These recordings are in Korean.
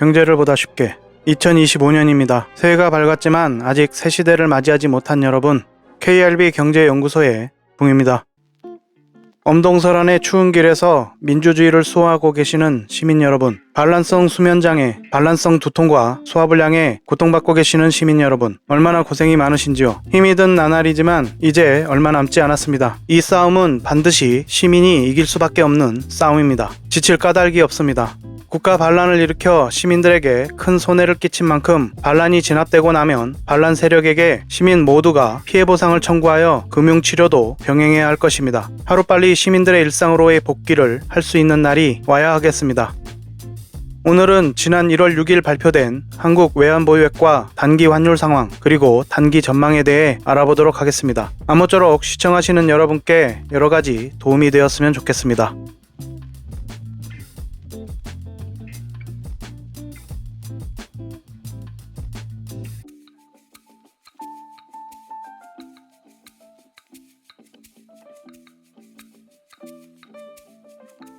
경제를 보다 쉽게 2025년입니다. 새해가 밝았지만 아직 새 시대를 맞이하지 못한 여러분 KRB 경제연구소의 붕입니다. 엄동설안의 추운 길에서 민주주의를 수호하고 계시는 시민 여러분, 반란성 수면장애, 반란성 두통과 소화불량에 고통받고 계시는 시민 여러분, 얼마나 고생이 많으신지요. 힘이 든 나날이지만 이제 얼마 남지 않았습니다. 이 싸움은 반드시 시민이 이길 수밖에 없는 싸움입니다. 지칠 까닭이 없습니다. 국가 반란을 일으켜 시민들에게 큰 손해를 끼친 만큼 반란이 진압되고 나면 반란 세력에게 시민 모두가 피해 보상을 청구하여 금융 치료도 병행해야 할 것입니다. 하루빨리 시민들의 일상으로의 복귀를 할 수 있는 날이 와야 하겠습니다. 오늘은 지난 1월 6일 발표된 한국 외환보유액과 단기 환율 상황 그리고 단기 전망에 대해 알아보도록 하겠습니다. 아무쪼록 시청하시는 여러분께 여러 가지 도움이 되었으면 좋겠습니다.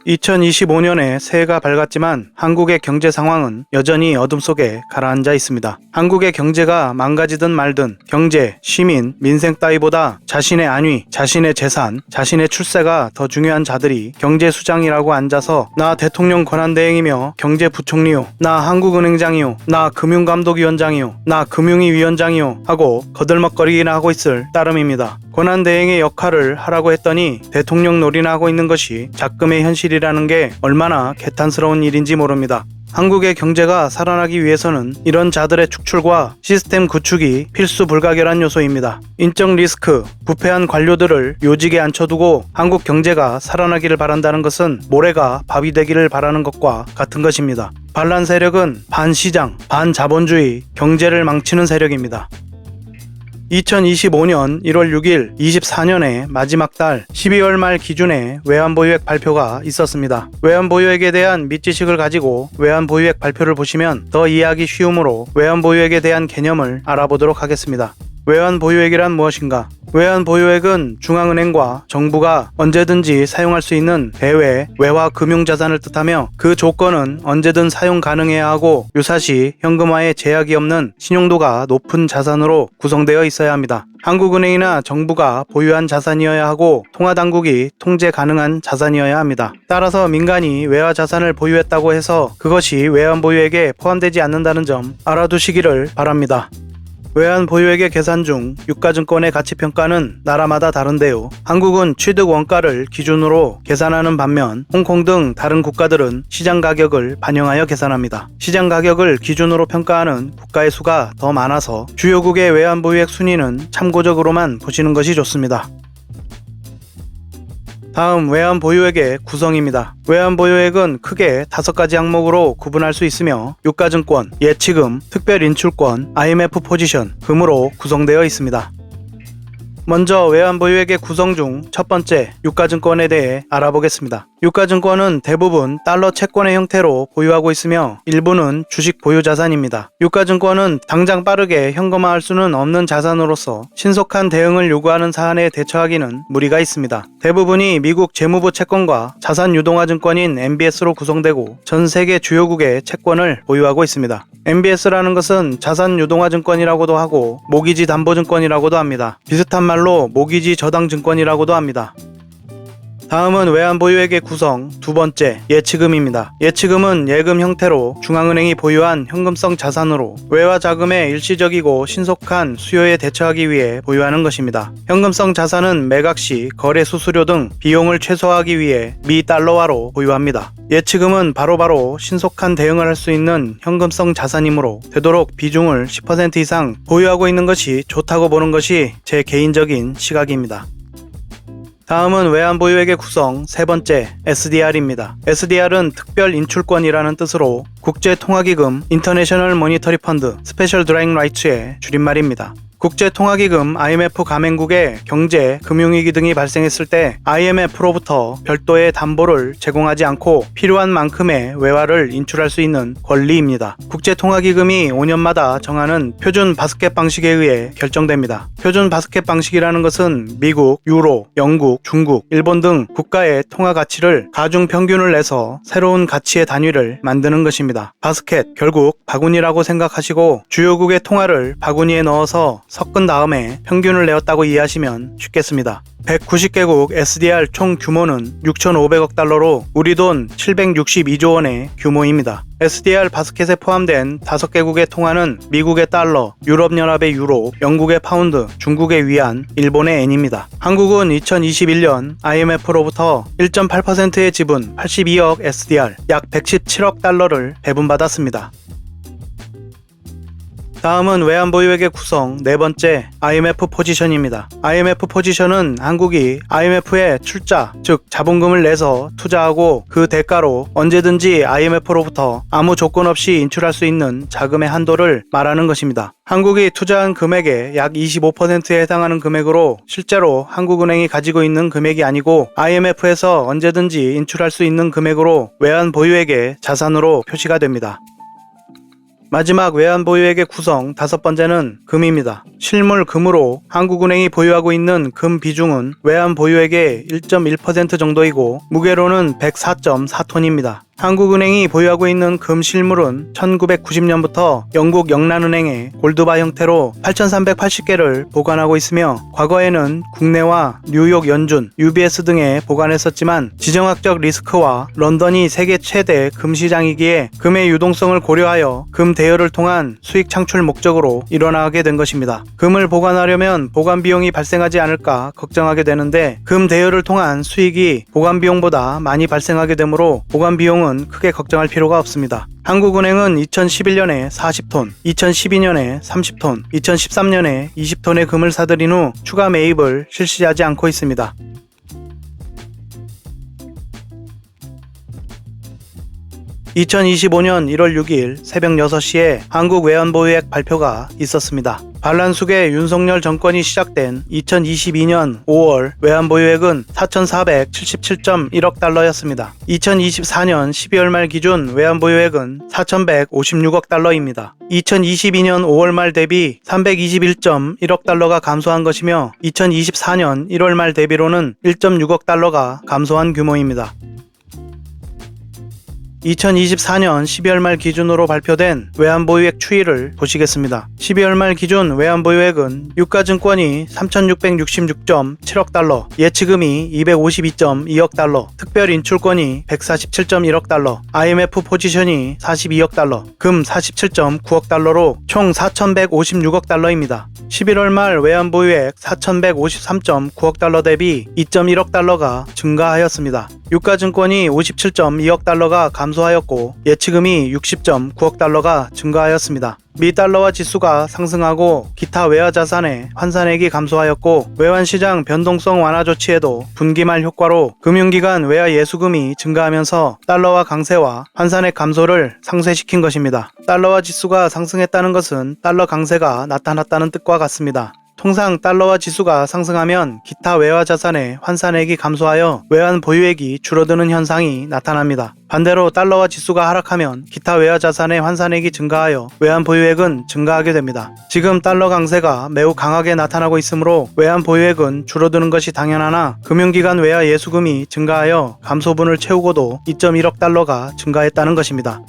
2025년에 새해가 밝았지만 한국의 경제 상황은 여전히 어둠 속에 가라앉아 있습니다. 한국의 경제가 망가지든 말든 경제, 시민, 민생 따위보다 자신의 안위, 자신의 재산, 자신의 출세가 더 중요한 자들이 경제수장이라고 앉아서 나 대통령 권한대행이며 경제부총리요, 나 한국은행장이요, 나 금융감독위원장이요, 나 금융위 위원장이요 하고 거들먹거리기나 하고 있을 따름입니다. 권한대행의 역할을 하라고 했더니 대통령 놀이나 하고 있는 것이 작금의 현실 이라는 게 얼마나 개탄스러운 일인지 모릅니다. 한국의 경제가 살아나기 위해서는 이런 자들의 축출과 시스템 구축이 필수 불가결한 요소입니다. 인적 리스크, 부패한 관료들을 요직에 앉혀두고 한국 경제가 살아나기를 바란다는 것은 모래가 밥이 되기를 바라는 것과 같은 것입니다. 반란 세력은 반시장, 반자본주의, 경제를 망치는 세력입니다. 2025년 1월 6일 24년의 마지막 달 12월 말 기준에 외환보유액 발표가 있었습니다. 외환보유액에 대한 밑지식을 가지고 외환보유액 발표를 보시면 더 이해하기 쉬우므로 외환보유액에 대한 개념을 알아보도록 하겠습니다. 외환 보유액이란 무엇인가? 외환 보유액은 중앙은행과 정부가 언제든지 사용할 수 있는 대외 외화 금융 자산을 뜻하며 그 조건은 언제든 사용 가능해야 하고 유사시 현금화에 제약이 없는 신용도가 높은 자산으로 구성되어 있어야 합니다. 한국은행이나 정부가 보유한 자산이어야 하고 통화당국이 통제 가능한 자산이어야 합니다. 따라서 민간이 외화 자산을 보유했다고 해서 그것이 외환 보유액에 포함되지 않는다는 점 알아두시기를 바랍니다. 외환 보유액의 계산 중 유가증권의 가치 평가는 나라마다 다른데요. 한국은 취득 원가를 기준으로 계산하는 반면 홍콩 등 다른 국가들은 시장 가격을 반영하여 계산합니다. 시장 가격을 기준으로 평가하는 국가의 수가 더 많아서 주요국의 외환 보유액 순위는 참고적으로만 보시는 것이 좋습니다. 다음 외환 보유액의 구성입니다. 외환 보유액은 크게 다섯 가지 항목으로 구분할 수 있으며 유가증권, 예치금, 특별인출권, IMF 포지션, 금으로 구성되어 있습니다. 먼저 외환 보유액의 구성 중 첫 번째 유가증권에 대해 알아보겠습니다. 유가증권은 대부분 달러 채권의 형태로 보유하고 있으며 일부는 주식 보유 자산입니다. 유가증권은 당장 빠르게 현금화할 수는 없는 자산으로서 신속한 대응을 요구하는 사안에 대처하기는 무리가 있습니다. 대부분이 미국 재무부 채권과 자산 유동화 증권인 MBS로 구성되고 전 세계 주요국의 채권을 보유하고 있습니다. MBS라는 것은 자산 유동화 증권이라고도 하고 모기지 담보 증권이라고도 합니다. 비슷한 말로 모기지 저당 증권이라고도 합니다. 다음은 외환 보유액의 구성 두 번째 예치금입니다. 예치금은 예금 형태로 중앙은행이 보유한 현금성 자산으로 외화 자금의 일시적이고 신속한 수요에 대처하기 위해 보유하는 것입니다. 현금성 자산은 매각 시 거래 수수료 등 비용을 최소화하기 위해 미 달러화로 보유합니다. 예치금은 바로바로 신속한 대응을 할 수 있는 현금성 자산이므로 되도록 비중을 10% 이상 보유하고 있는 것이 좋다고 보는 것이 제 개인적인 시각입니다. 다음은 외환 보유액의 구성 세 번째 SDR입니다. SDR은 특별 인출권이라는 뜻으로 국제 통화기금 인터내셔널 모니터리 펀드 스페셜 드라잉 라이츠의 줄임말입니다. 국제통화기금 IMF 가맹국의 경제, 금융위기 등이 발생했을 때 IMF로부터 별도의 담보를 제공하지 않고 필요한 만큼의 외화를 인출할 수 있는 권리입니다. 국제통화기금이 5년마다 정하는 표준 바스켓 방식에 의해 결정됩니다. 표준 바스켓 방식이라는 것은 미국, 유로, 영국, 중국, 일본 등 국가의 통화 가치를 가중 평균을 내서 새로운 가치의 단위를 만드는 것입니다. 바스켓, 결국 바구니라고 생각하시고 주요국의 통화를 바구니에 넣어서 섞은 다음에 평균을 내었다고 이해하시면 쉽겠습니다. 190개국 SDR 총 규모는 6,500억 달러로 우리 돈 762조 원의 규모입니다. SDR 바스켓에 포함된 5개국의 통화는 미국의 달러, 유럽연합의 유로, 영국의 파운드, 중국의 위안, 일본의 엔입니다. 한국은 2021년 IMF로부터 1.8%의 지분 82억 SDR, 약 117억 달러를 배분받았습니다. 다음은 외환보유액의 구성 네 번째 IMF 포지션입니다. IMF 포지션은 한국이 IMF에 출자, 즉 자본금을 내서 투자하고 그 대가로 언제든지 IMF로부터 아무 조건 없이 인출할 수 있는 자금의 한도를 말하는 것입니다. 한국이 투자한 금액의 약 25%에 해당하는 금액으로 실제로 한국은행이 가지고 있는 금액이 아니고 IMF에서 언제든지 인출할 수 있는 금액으로 외환 보유액의 자산으로 표시가 됩니다. 마지막 외환 보유액의 구성 다섯 번째는 금입니다. 실물 금으로 한국은행이 보유하고 있는 금 비중은 외환 보유액의 1.1% 정도이고 무게로는 104.4톤입니다. 한국은행이 보유하고 있는 금 실물은 1990년부터 영국 영란은행에 골드바 형태로 8,380개를 보관하고 있으며 과거에는 국내와 뉴욕 연준, UBS 등에 보관했었지만 지정학적 리스크와 런던이 세계 최대 금 시장이기에 금의 유동성을 고려하여 금 대여를 통한 수익 창출 목적으로 일어나게 된 것입니다. 금을 보관하려면 보관 비용이 발생하지 않을까 걱정하게 되는데 금 대여를 통한 수익이 보관 비용보다 많이 발생하게 되므로 보관 비용은 크게 걱정할 필요가 없습니다. 한국은행은 2011년에 40톤, 2012년에 30톤, 2013년에 20톤의 금을 사들인 후 추가 매입을 실시하지 않고 있습니다. (2025년 1월 6일) 새벽 6시에 한국 외환보유액 발표가 있었습니다. 반란숙의 윤석열 정권이 시작된 2022년 5월 외환보유액은 4,477.1억 달러였습니다. 2024년 12월 말 기준 외환보유액은 4,156억 달러입니다. 2022년 5월 말 대비 321.1억 달러가 감소한 것이며 2024년 1월 말 대비로는 1.6억 달러가 감소한 규모입니다. 2024년 12월 말 기준으로 발표된 외환보유액 추이를 보시겠습니다. 12월 말 기준 외환보유액은 유가증권이 3,666.7억 달러, 예치금이 252.2억 달러, 특별인출권이 147.1억 달러, IMF 포지션이 42억 달러, 금 47.9억 달러로 총 4,156억 달러입니다. 11월 말 외환보유액 4,153.9억 달러 대비 2.1억 달러가 증가하였습니다. 유가증권이 57.2억 달러가 감 소하였고 예치금이 60.9억 달러가 증가하였습니다. 미 달러화 지수가 상승하고 기타 외화 자산의 환산액이 감소하였고 외환 시장 변동성 완화 조치에도 분기 말 효과로 금융기관 외화 예수금이 증가하면서 달러화 강세와 환산액 감소를 상쇄시킨 것입니다. 달러화 지수가 상승했다는 것은 달러 강세가 나타났다는 뜻과 같습니다. 통상 달러화 지수가 상승하면 기타 외화 자산의 환산액이 감소하여 외환 보유액이 줄어드는 현상이 나타납니다. 반대로 달러화 지수가 하락하면 기타 외화 자산의 환산액이 증가하여 외환 보유액은 증가하게 됩니다. 지금 달러 강세가 매우 강하게 나타나고 있으므로 외환 보유액은 줄어드는 것이 당연하나 금융기관 외화 예수금이 증가하여 감소분을 채우고도 2.1억 달러가 증가했다는 것입니다.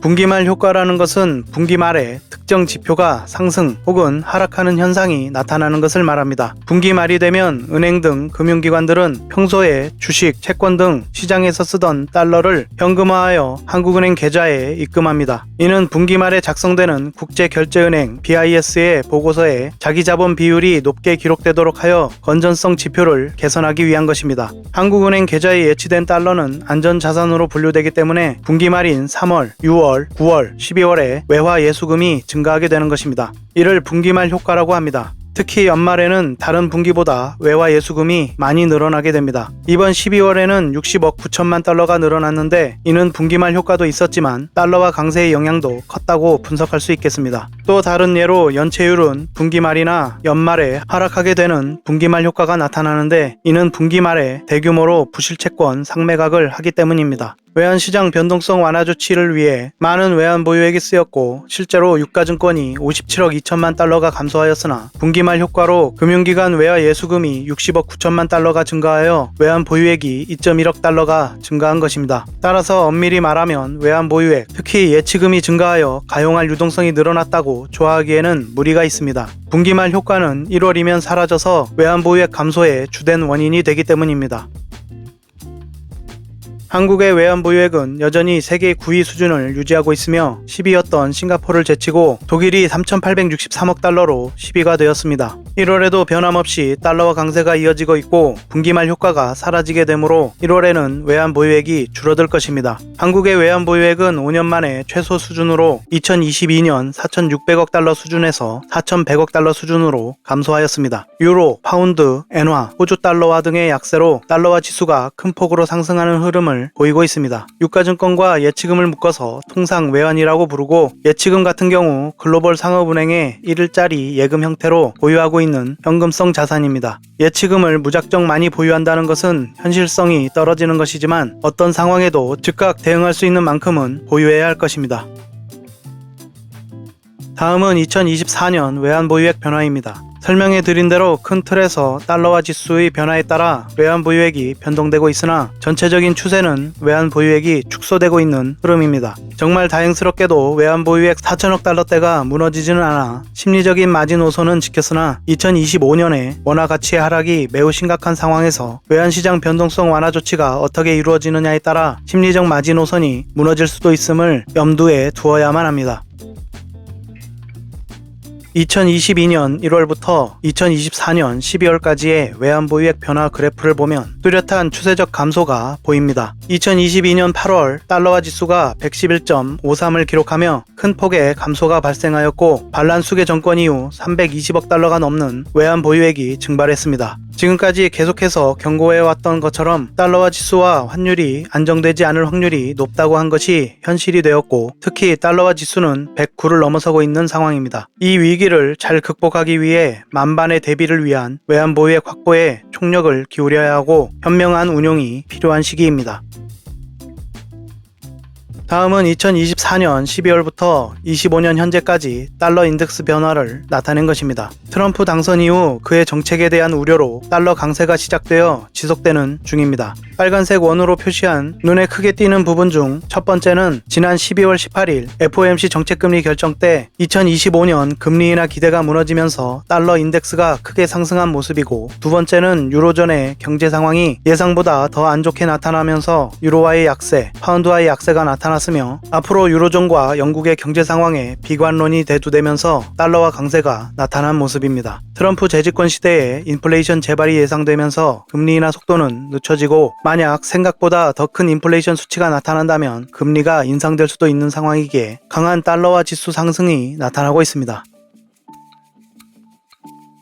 분기말 효과라는 것은 분기 말에 특정 지표가 상승 혹은 하락하는 현상이 나타나는 것을 말합니다. 분기 말이 되면 은행 등 금융기관들은 평소에 주식, 채권 등 시장에서 쓰던 달러를 현금화하여 한국은행 계좌에 입금합니다. 이는 분기 말에 작성되는 국제결제은행 BIS의 보고서에 자기자본 비율이 높게 기록되도록 하여 건전성 지표를 개선하기 위한 것입니다. 한국은행 계좌에 예치된 달러는 안전자산으로 분류되기 때문에 분기 말인 3월, 6월, 9월, 12월에 외화 예수금이 증가하게 되는 것입니다. 이를 분기말 효과라고 합니다. 특히 연말에는 다른 분기보다 외화 예수금이 많이 늘어나게 됩니다. 이번 12월에는 60억 9천만 달러가 늘어났는데 이는 분기말 효과도 있었지만 달러와 강세의 영향도 컸다고 분석할 수 있겠습니다. 또 다른 예로 연체율은 분기말이나 연말에 하락하게 되는 분기말 효과가 나타나는데 이는 분기말에 대규모로 부실채권 상매각을 하기 때문입니다. 외환시장 변동성 완화 조치를 위해 많은 외환 보유액이 쓰였고 실제로 유가증권이 57억 2천만 달러가 감소하였으나 분기 말 효과로 금융기관 외화 예수금이 60억 9천만 달러가 증가하여 외환 보유액이 2.1억 달러가 증가한 것입니다. 따라서 엄밀히 말하면 외환 보유액, 특히 예치금이 증가하여 가용할 유동성이 늘어났다고 좋아하기에는 무리가 있습니다. 분기 말 효과는 1월이면 사라져서 외환 보유액 감소의 주된 원인이 되기 때문입니다. 한국의 외환 보유액은 여전히 세계 9위 수준을 유지하고 있으며 10위였던 싱가포르를 제치고 독일이 3,863억 달러로 10위가 되었습니다. 1월에도 변함없이 달러와 강세가 이어지고 있고 분기말 효과가 사라지게 되므로 1월에는 외환 보유액이 줄어들 것입니다. 한국의 외환 보유액은 5년 만에 최소 수준으로 2022년 4,600억 달러 수준에서 4,100억 달러 수준으로 감소하였습니다. 유로, 파운드, 엔화, 호주 달러화 등의 약세로 달러화 지수가 큰 폭으로 상승하는 흐름을 보이고 있습니다. 유가증권과 예치금을 묶어서 통상 외환이라고 부르고 예치금 같은 경우 글로벌 상업은행의 1일짜리 예금 형태로 보유하고 있는 현금성 자산입니다. 예치금을 무작정 많이 보유한다는 것은 현실성이 떨어지는 것이지만 어떤 상황에도 즉각 대응할 수 있는 만큼은 보유해야 할 것입니다. 다음은 2024년 외환 보유액 변화입니다. 설명해 드린 대로 큰 틀에서 달러화 지수의 변화에 따라 외환 보유액이 변동되고 있으나 전체적인 추세는 외환 보유액이 축소되고 있는 흐름입니다. 정말 다행스럽게도 외환 보유액 4천억 달러대가 무너지지는 않아 심리적인 마지노선은 지켰으나 2025년에 원화 가치의 하락이 매우 심각한 상황에서 외환 시장 변동성 완화 조치가 어떻게 이루어지느냐에 따라 심리적 마지노선이 무너질 수도 있음을 염두에 두어야만 합니다. 2022년 1월부터 2024년 12월까지의 외환보 유액 변화 그래프를 보면 뚜렷한 추세적 감소가 보입니다. 2022년 8월 달러화 지수가 111.53을 기록하며 큰 폭의 감소가 발생하였고 반란수계 정권 이후 320억 달러가 넘는 외환 보유액이 증발했습니다. 지금까지 계속해서 경고해왔던 것처럼 달러화 지수와 환율이 안정되지 않을 확률이 높다고 한 것이 현실이 되었고 특히 달러화 지수는 109를 넘어서고 있는 상황입니다. 이 위기 를 잘 극복하기 위해 만반의 대비를 위한 외환 보유액 확보에 총력을 기울여야 하고 현명한 운용이 필요한 시기입니다. 다음은 2024년 12월부터 25년 현재까지 달러 인덱스 변화를 나타낸 것입니다. 트럼프 당선 이후 그의 정책에 대한 우려로 달러 강세가 시작되어 지속되는 중입니다. 빨간색 원으로 표시한 눈에 크게 띄는 부분 중 첫 번째는 지난 12월 18일 FOMC 정책금리 결정 때 2025년 금리 인하 기대가 무너지면서 달러 인덱스가 크게 상승한 모습이고 두 번째는 유로존의 경제 상황이 예상보다 더 안 좋게 나타나면서 유로와의 약세, 파운드와의 약세가 나타 났으며 앞으로 유로존과 영국의 경제 상황에 비관론이 대두되면서 달러와 강세가 나타난 모습입니다. 트럼프 재집권 시대에 인플레이션 재발이 예상되면서 금리 인하 속도는 늦춰지고 만약 생각보다 더 큰 인플레이션 수치가 나타난다면 금리가 인상될 수도 있는 상황이기에 강한 달러와 지수 상승이 나타나고 있습니다.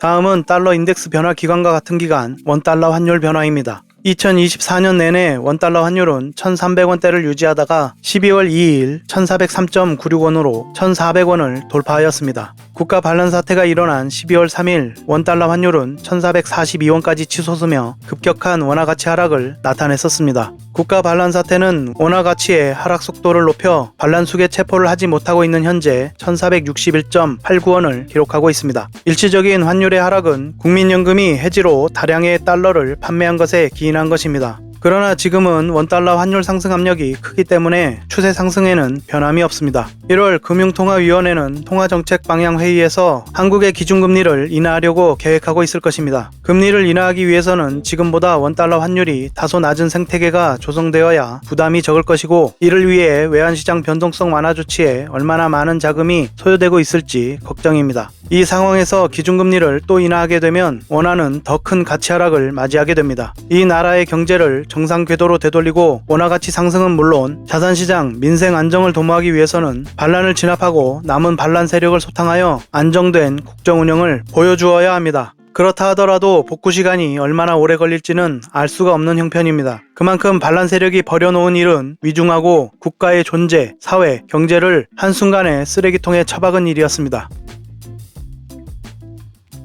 다음은 달러 인덱스 변화 기간과 같은 기간 원달러 환율 변화입니다. 2024년 내내 원달러 환율은 1,300원대를 유지하다가 12월 2일 1,403.96원으로 1,400원을 돌파하였습니다. 국가 반란 사태가 일어난 12월 3일 원달러 환율은 1,442원까지 치솟으며 급격한 원화 가치 하락을 나타냈었습니다. 국가 반란 사태는 원화 가치의 하락 속도를 높여 반란 수계 체포를 하지 못하고 있는 현재 1,461.89원을 기록하고 있습니다. 일시적인 환율의 하락은 국민연금이 해지로 다량의 달러를 판매한 것에 기인한 것입니다. 그러나 지금은 원달러 환율 상승 압력이 크기 때문에 추세 상승에는 변함이 없습니다. 1월 금융통화위원회는 통화정책 방향 회의에서 한국의 기준금리를 인하하려고 계획하고 있을 것입니다. 금리를 인하하기 위해서는 지금보다 원달러 환율이 다소 낮은 생태계가 조성되어야 부담이 적을 것이고 이를 위해 외환시장 변동성 완화 조치에 얼마나 많은 자금이 소요되고 있을지 걱정입니다. 이 상황에서 기준금리를 또 인하하게 되면 원화는 더 큰 가치 하락을 맞이하게 됩니다. 이 나라의 경제를 정상 궤도로 되돌리고 원화 가치 상승은 물론 자산시장 민생 안정을 도모하기 위해서는 반란을 진압하고 남은 반란 세력을 소탕하여 안정된 국정 운영을 보여주어야 합니다. 그렇다 하더라도 복구 시간이 얼마나 오래 걸릴지는 알 수가 없는 형편입니다. 그만큼 반란 세력이 벌여놓은 일은 위중하고 국가의 존재, 사회, 경제를 한순간에 쓰레기통에 처박은 일이었습니다.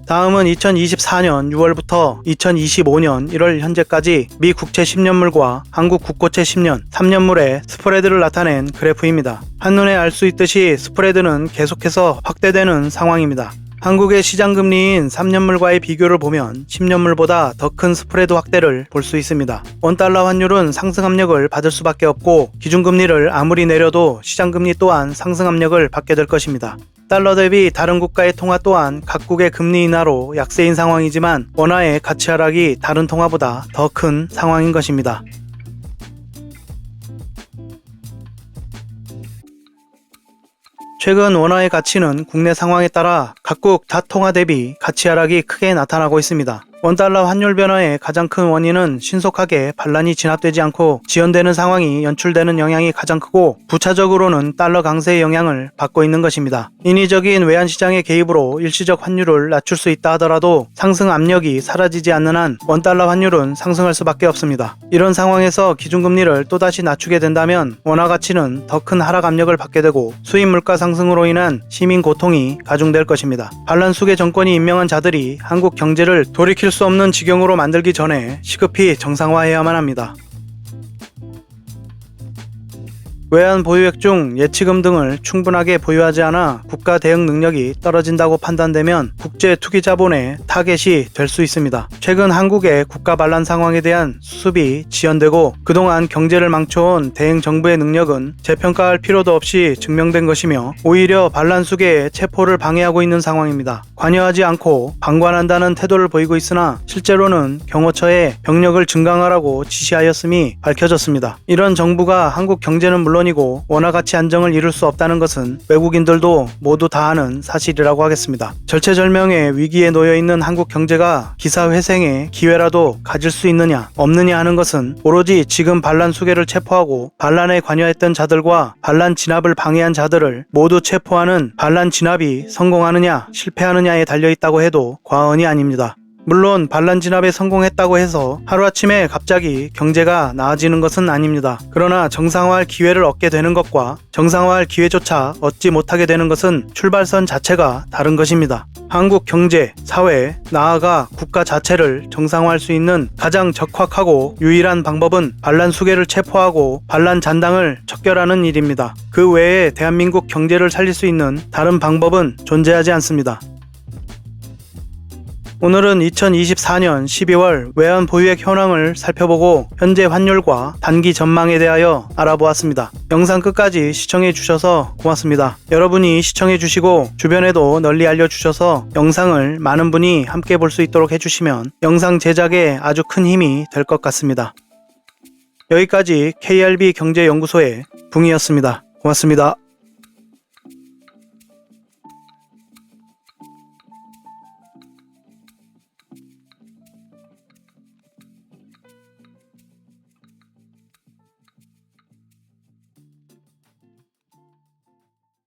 다음은 2024년 6월부터 2025년 1월 현재까지 미 국채 10년물과 한국 국고채 10년, 3년물의 스프레드를 나타낸 그래프입니다. 한눈에 알 수 있듯이 스프레드는 계속해서 확대되는 상황입니다. 한국의 시장 금리인 3년물과의 비교를 보면 10년물보다 더 큰 스프레드 확대를 볼 수 있습니다. 원달러 환율은 상승 압력을 받을 수밖에 없고 기준금리를 아무리 내려도 시장 금리 또한 상승 압력을 받게 될 것입니다. 달러 대비 다른 국가의 통화 또한 각국의 금리 인하로 약세인 상황이지만 원화의 가치 하락이 다른 통화보다 더 큰 상황인 것입니다. 최근 원화의 가치는 국내 상황에 따라 각국 다 통화 대비 가치 하락이 크게 나타나고 있습니다. 원달러 환율 변화의 가장 큰 원인은 신속하게 반란이 진압되지 않고 지연되는 상황이 연출되는 영향이 가장 크고 부차적으로는 달러 강세의 영향을 받고 있는 것입니다. 인위적인 외환시장의 개입으로 일시적 환율을 낮출 수 있다 하더라도 상승 압력이 사라지지 않는 한 원달러 환율은 상승할 수밖에 없습니다. 이런 상황에서 기준금리를 또다시 낮추게 된다면 원화 가치는 더 큰 하락 압력을 받게 되고 수입 물가 상승으로 인한 시민 고통이 가중될 것입니다. 반란 수계 정권이 임명한 자들이 한국 경제를 돌이킬 수 없는 지경으로 만들기 전에 시급히 정상화해야만 합니다. 외환 보유액 중 예치금 등을 충분하게 보유하지 않아 국가 대응 능력이 떨어진다고 판단되면 국제 투기 자본의 타겟이 될 수 있습니다. 최근 한국의 국가 반란 상황에 대한 수습이 지연되고 그동안 경제를 망쳐온 대행 정부의 능력은 재평가할 필요도 없이 증명된 것이며 오히려 반란 수계의 체포를 방해하고 있는 상황입니다. 관여하지 않고 방관한다는 태도를 보이고 있으나 실제로는 경호처에 병력을 증강하라고 지시하였음이 밝혀졌습니다. 이런 정부가 한국 경제는 물론 물론이고 원화 가치 안정을 이룰 수 없다는 것은 외국인들도 모두 다 아는 사실이라고 하겠습니다. 절체절명의 위기에 놓여 있는 한국 경제가 기사 회생의 기회라도 가질 수 있느냐 없느냐 하는 것은 오로지 지금 반란 수계를 체포하고 반란에 관여했던 자들과 반란 진압을 방해한 자들을 모두 체포하는 반란 진압이 성공하느냐 실패하느냐에 달려 있다고 해도 과언이 아닙니다. 물론 반란 진압에 성공했다고 해서 하루아침에 갑자기 경제가 나아지는 것은 아닙니다. 그러나 정상화할 기회를 얻게 되는 것과 정상화할 기회조차 얻지 못하게 되는 것은 출발선 자체가 다른 것입니다. 한국 경제, 사회, 나아가 국가 자체를 정상화할 수 있는 가장 적확하고 유일한 방법은 반란 수계를 체포하고 반란 잔당을 척결하는 일입니다. 그 외에 대한민국 경제를 살릴 수 있는 다른 방법은 존재하지 않습니다. 오늘은 2024년 12월 외환 보유액 현황을 살펴보고 현재 환율과 단기 전망에 대하여 알아보았습니다. 영상 끝까지 시청해 주셔서 고맙습니다. 여러분이 시청해 주시고 주변에도 널리 알려 주셔서 영상을 많은 분이 함께 볼 수 있도록 해 주시면 영상 제작에 아주 큰 힘이 될 것 같습니다. 여기까지 KRB 경제연구소의 붕이었습니다. 고맙습니다.